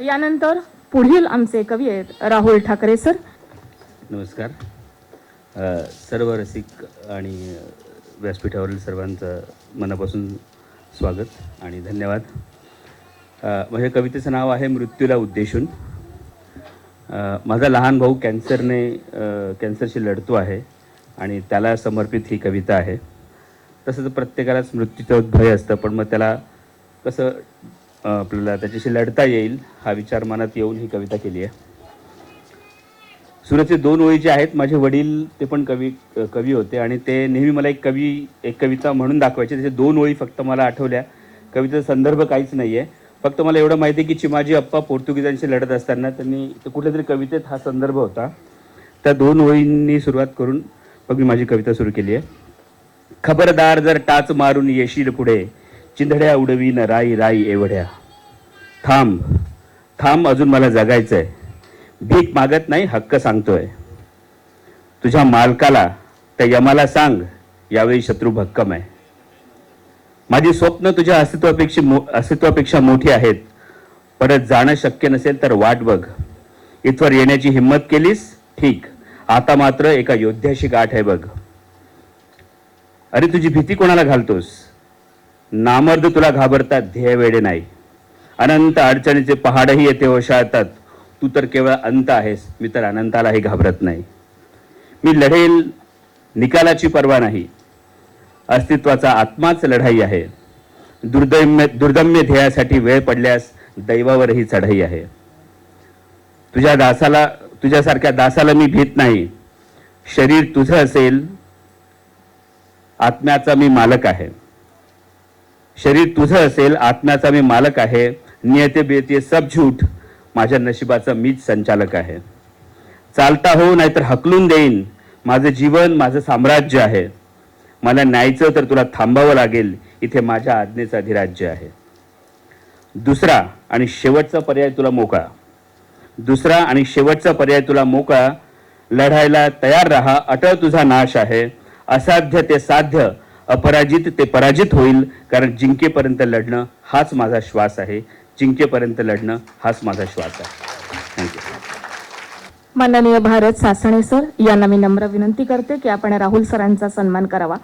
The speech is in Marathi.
यानंतर पुढील आमचे कवी आहेत राहुल ठाकरे सर. नमस्कार. सर्व रसिक आणि व्यासपीठावरील सर्वांचं मनापासून स्वागत आणि धन्यवाद. माझ्या कवितेचं नाव आहे मृत्यूला उद्देशून. माझा लहान भाऊ कॅन्सरने कॅन्सरशी लढतो आहे आणि त्याला समर्पित ही कविता आहे. तसंच प्रत्येकालाच मृत्यूचं भय असतं पण मग त्याला कसं आपल्याला त्याच्याशी लढता येईल हा विचार मनात येऊन ही कविता केली आहे. सुरतचे दोन ओळी जे आहेत माझे वडील ते पण कवी कवी होते आणि ते नेहमी मला एक कवी एक कविता म्हणून दाखवायचे. त्याचे दोन ओळी फक्त मला आठवल्या. कवितेचा संदर्भ काहीच नाही आहे फक्त मला एवढं माहिती आहे की चिमाजी अप्पा पोर्तुगीजांशी लढत असताना त्यांनी कुठल्या तरी कवितेत हा संदर्भ होता. त्या दोन ओळींनी सुरुवात करून मग मी माझी कविता सुरू केली आहे. खबरदार जर टाच मारून येशील पुढे चिंधड्या उडवीन राई राई एवढ्या. थांब थांब अजून मला जगायचंय. भीक मागत नाही हक्क सांगतोय. तुझ्या मालकाला त्या यमाला सांग यावेळी शत्रू भक्कम आहे. माझी स्वप्न तुझ्या अस्तित्वापेक्षा मो अस्तित्वापेक्षा मोठी आहेत. परत जाणं शक्य नसेल तर वाट बघ. इथवर येण्याची हिंमत केलीस? ठीक. आता मात्र एका योद्ध्याशी गाठ आहे बघ. अरे तुझी भीती कोणाला घालतोस? नामर्द तुला घाबरतात ध्येय वेडे नाही. अनंत अडचणीचे पहाडही येथे ओशाळतात हो तू तर केवळ अंत आहेस मी तर अनंतालाही घाबरत नाही. मी लढेल निकालाची पर्वा नाही. अस्तित्वाचा आत्माच लढाई आहे. दुर्दैम्य दुर्दम्य ध्येयासाठी वेळ पडल्यास दैवावरही चढाई आहे. तुझ्या दासाला तुझ्यासारख्या दासाला मी भीत नाही. शरीर तुझं असेल आत्म्याचा मी मालक आहे. शरीर तुझं असेल आत्म्याचा मी मालक आहे. नियते बेते सब झूठ. माझ्या नशिबाचा मीच संचालक आहे. चालता हो नाहीतर हकलून देईन. माझं जीवन माझं साम्राज्य आहे. मला न्यायचं तर तुला थांबावं लागेल. इथे माझ्या आज्ञेचं अधिराज्य आहे. दुसरा आणि शेवटचा पर्याय तुला मोकळा. दुसरा आणि शेवटचा पर्याय तुला मोकळा. लढायला तयार राहा. अटळ तुझा नाश आहे. असाध्य ते साध्य. अपराजित ते पराजित होईल कारण जिंकेपर्यंत लढणं हाच माझा श्वास आहे. जिंकेपर्यंत लढणं हाच माझा श्वास आहे. थँक्यू माननीय भारत सासणे सर यांना मी नम्र विनंती करते की आपण राहुल सरांचा सन्मान करावा.